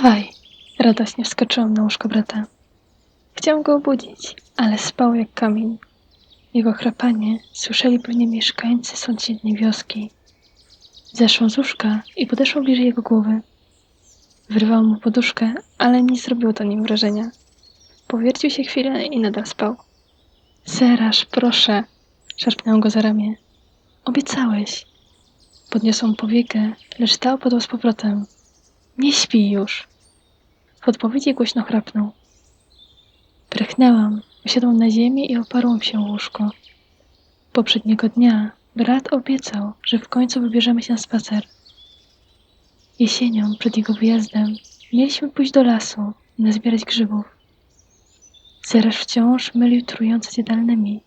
Wstawaj! Radośnie wskoczyłam na łóżko brata. Chciałam go obudzić, ale spał jak kamień. Jego chrapanie słyszeli pewnie mieszkańcy sąsiedniej wioski. Zeszłam z łóżka i podeszłam bliżej jego głowy. Wyrwałam mu poduszkę, ale nie zrobiło to nim wrażenia. Powiercił się chwilę i nadal spał. Serasz, proszę! Szarpnęłam go za ramię. Obiecałeś. Podniosłam powiekę, lecz ta opadła z powrotem. Nie śpi już. W odpowiedzi głośno chrapnął. Prychnęłam, usiadłam na ziemi i oparłam się o łóżko. Poprzedniego dnia brat obiecał, że w końcu wybierzemy się na spacer. Jesienią, przed jego wyjazdem, mieliśmy pójść do lasu i nazbierać grzybów. Zerasz wciąż mylił trujące zjadalnymi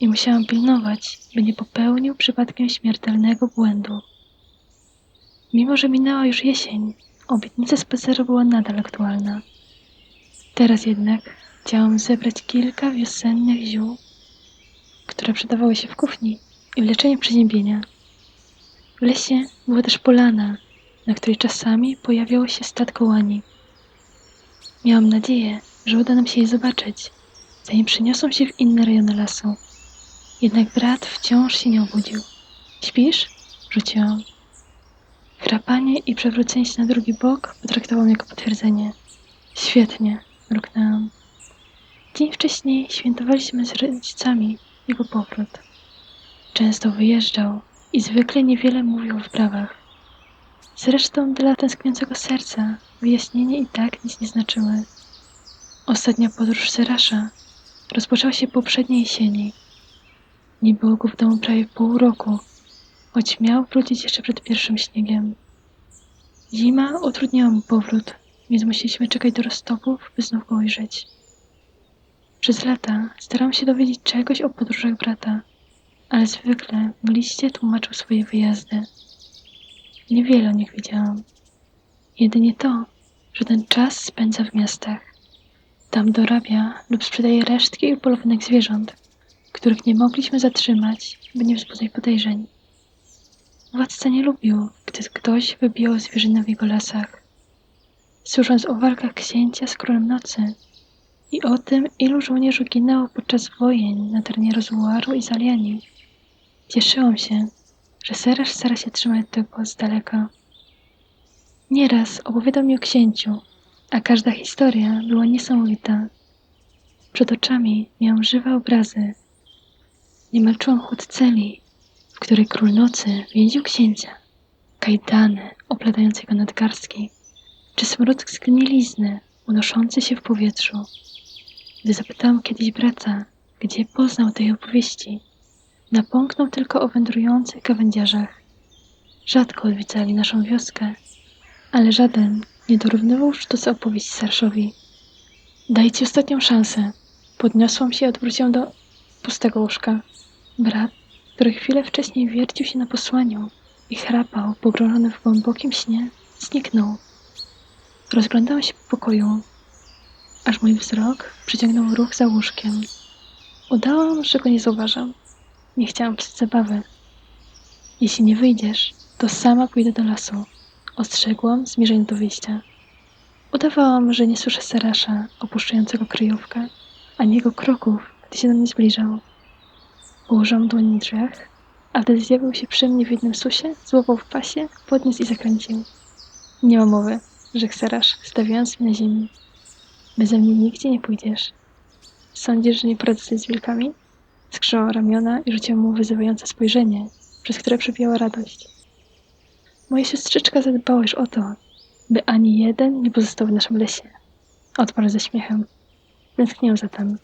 i musiałam pilnować, by nie popełnił przypadkiem śmiertelnego błędu. Mimo, że minęła już jesień, obietnica spaceru była nadal aktualna. Teraz jednak chciałam zebrać kilka wiosennych ziół, które przydawały się w kuchni i w leczeniu przeziębienia. W lesie była też polana, na której czasami pojawiało się statko łani. Miałam nadzieję, że uda nam się je zobaczyć, zanim przeniosą się w inne rejony lasu. Jednak brat wciąż się nie obudził. Śpisz? Rzuciłam. Chrapanie i przewrócenie się na drugi bok potraktowałam jako potwierdzenie. Świetnie, mruknęłam. Dzień wcześniej świętowaliśmy z rodzicami jego powrót. Często wyjeżdżał i zwykle niewiele mówił o wprawach. Zresztą dla tęskniącego serca wyjaśnienie i tak nic nie znaczyły. Ostatnia podróż Serasza rozpoczęła się poprzedniej jesieni. Nie było go w domu prawie pół roku, choć miał wrócić jeszcze przed pierwszym śniegiem. Zima utrudniała mu powrót, więc musieliśmy czekać do roztopów, by znów go ujrzeć. Przez lata starałam się dowiedzieć czegoś o podróżach brata, ale zwykle w liście tłumaczył swoje wyjazdy. Niewiele o nich wiedziałam. Jedynie to, że ten czas spędza w miastach. Tam dorabia lub sprzedaje resztki upolowanych zwierząt, których nie mogliśmy zatrzymać, by nie wzbudzać podejrzeń. Władca nie lubił, gdy ktoś wybijał zwierzynę w jego lasach. Słysząc o walkach księcia z królem nocy i o tym, ilu żołnierzy ginęło podczas wojen na terenie Rozuaru i Zaliani, cieszyłam się, że Serasz stara się trzymać tego z daleka. Nieraz opowiadał mi o księciu, a każda historia była niesamowita. Przed oczami miałam żywe obrazy. Niemal czułam chłód celi, której król nocy więził księcia, kajdany oplatające jego nadgarstki, czy smród zgnilizny unoszący się w powietrzu. Gdy zapytałam kiedyś brata, gdzie poznał tej opowieści, napomknął tylko o wędrujących gawędziarzach. Rzadko odwiedzali naszą wioskę, ale żaden nie dorównywał sztuce opowieści Sarszowi. Dajcie ostatnią szansę. Podniosłam się i odwróciłam do pustego łóżka. Brat, który chwilę wcześniej wiercił się na posłaniu i chrapał, pogrążony w głębokim śnie, zniknął. Rozglądałam się po pokoju, aż mój wzrok przyciągnął ruch za łóżkiem. Udałam, że go nie zauważam. Nie chciałam psuć zabawy. Jeśli nie wyjdziesz, to sama pójdę do lasu. Ostrzegłam, zmierzając do wyjścia. Udawałam, że nie słyszę Serasza opuszczającego kryjówkę, ani jego kroków, gdy się do mnie zbliżał. Położyłam dłoń na drzwiach, a gdy zjawił się przy mnie w jednym susie, złapał w pasie, podniósł i zakręcił. Nie ma mowy, rzekł Serasz, stawiając mnie na ziemi. Beze mnie nigdzie nie pójdziesz. Sądzisz, że nie poradzę sobie z wilkami? Skrzyżował ramiona i rzucił mu wyzywające spojrzenie, przez które przebijała radość. Moja siostrzyczka zadbała już o to, by ani jeden nie pozostał w naszym lesie. Odparł ze śmiechem. Tęsknię za tym.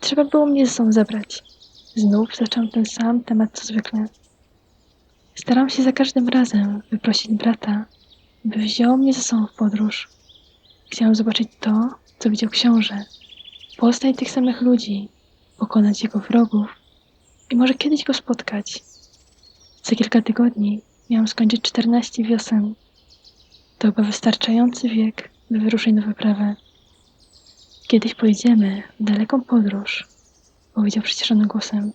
Trzeba było mnie ze sobą zabrać. Znów zacząłem ten sam temat co zwykle. Staram się za każdym razem wyprosić brata, by wziął mnie ze sobą w podróż. Chciałem zobaczyć to, co widział książę. Postać tych samych ludzi, pokonać jego wrogów i może kiedyś go spotkać. Za kilka tygodni miałam skończyć 14 wiosen. To chyba wystarczający wiek, by wyruszyć na wyprawę. Kiedyś pojedziemy w daleką podróż, powiedział przyciszonym głosem.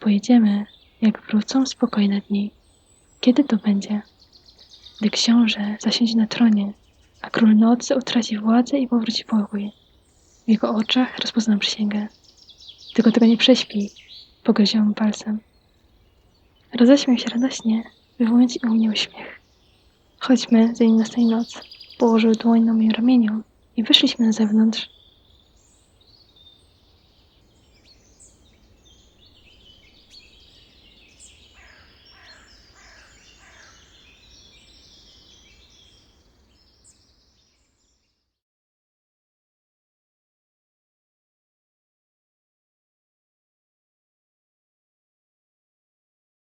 Pojedziemy, jak wrócą spokojne dni. Kiedy to będzie? Gdy książę zasiądzie na tronie, a król nocy utraci władzę i powróci pokój. W jego oczach rozpoznam przysięgę. Tylko tego nie prześpi, pogroziłam palcem. Roześmiał się radośnie, wywołując u mnie uśmiech. Chodźmy, zanim nastanie noc. Położył dłoń na moim ramieniu i wyszliśmy na zewnątrz,